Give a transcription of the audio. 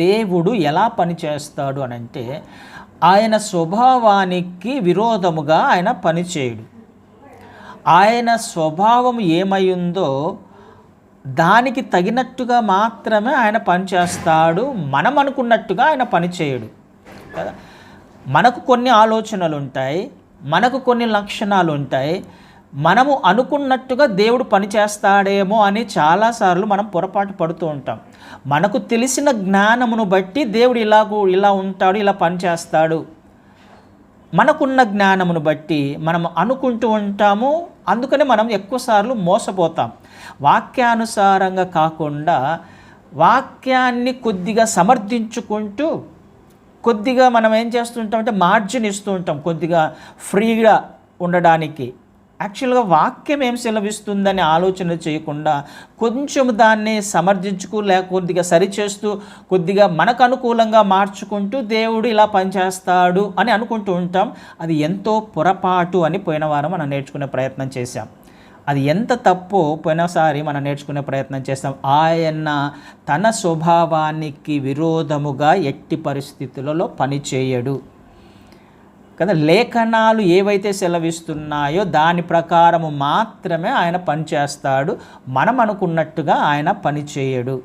దేవుడు ఎలా పనిచేస్తాడు అని అంటే ఆయన స్వభావానికి విరోధముగా ఆయన పనిచేయడు ఆయన స్వభావం ఏమైందో దానికి తగినట్టుగా మాత్రమే ఆయన పనిచేస్తాడు మనం అనుకున్నట్టుగా ఆయన పనిచేయడు కదా? మనకు కొన్ని ఆలోచనలు ఉంటాయి మనకు కొన్ని లక్షణాలు ఉంటాయి మనము అనుకున్నట్టుగా దేవుడు పనిచేస్తాడేమో అని చాలాసార్లు మనం పొరపాటు పడుతూ ఉంటాం. మనకు తెలిసిన జ్ఞానమును బట్టి దేవుడు ఇలాగూ ఇలా ఉంటాడు ఇలా పనిచేస్తాడు మనకున్న జ్ఞానమును బట్టి మనం అనుకుంటూ ఉంటాము. అందుకనే మనం ఎక్కువసార్లు మోసపోతాం. వాక్యానుసారంగా కాకుండా వాక్యాన్ని కొద్దిగా సమర్థించుకుంటూ కొద్దిగా మనం ఏం చేస్తుంటామంటే మార్జిన్ ఇస్తూ ఉంటాం. కొద్దిగా ఫ్రీగా ఉండడానికి. యాక్చువల్గా వాక్యం ఏం సెలవిస్తుందని ఆలోచన చేయకుండా కొంచెం దాన్ని సమర్థించుకు లేక కొద్దిగా సరిచేస్తూ కొద్దిగా మనకు అనుకూలంగా మార్చుకుంటూ దేవుడు ఇలా పనిచేస్తాడు అని అనుకుంటూ ఉంటాం. అది ఎంతో పొరపాటు అని పోయిన వారం మనం నేర్చుకునే ప్రయత్నం చేశాం. అది ఎంత తప్పో పోయినసారి మనం నేర్చుకునే ప్రయత్నం చేస్తాం. ఆయన తన స్వభావానికి విరోధముగా ఎట్టి పరిస్థితులలో పనిచేయడు. కదా లేఖనాలు ఏవైతే సెలవిస్తున్నాయో దాని ప్రకారము మాత్రమే ఆయన పనిచేస్తాడు మనం అనుకున్నట్టుగా ఆయన పనిచేయడు